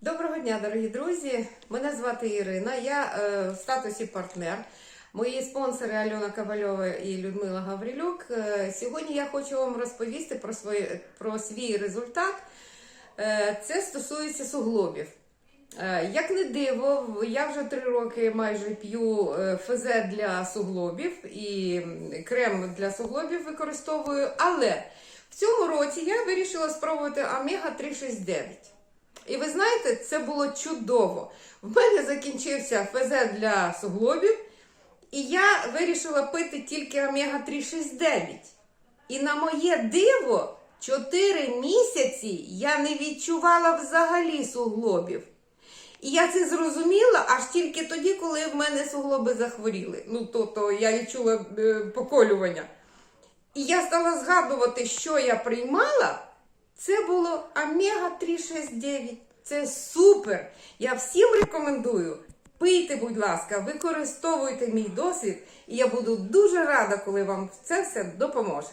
Доброго дня, дорогі друзі! Мене звати Ірина. Я е, в статусі партнер. Мої спонсори Альона Ковальова і Людмила Гаврилюк. Е, сьогодні я хочу вам розповісти про, свої, про свій результат. Е, це стосується суглобів. Е, Як не диво, я вже три роки майже п'ю е, ФЗ для суглобів і крем для суглобів використовую. Але в цьому році я вирішила спробувати Омега 369. І ви знаєте, це було чудово. В мене закінчився ФЗ для суглобів, і я вирішила пити тільки Омега 369. І на моє диво, 4 місяці я не відчувала взагалі суглобів. І я це зрозуміла аж тільки тоді, коли в мене суглоби захворіли. Ну, тобто я відчула е, поколювання. І я стала згадувати, що я приймала. Це було Омега 369. Це супер! Я всім рекомендую. Пийте, будь ласка, використовуйте мій досвід, і я буду дуже рада, коли вам це все допоможе.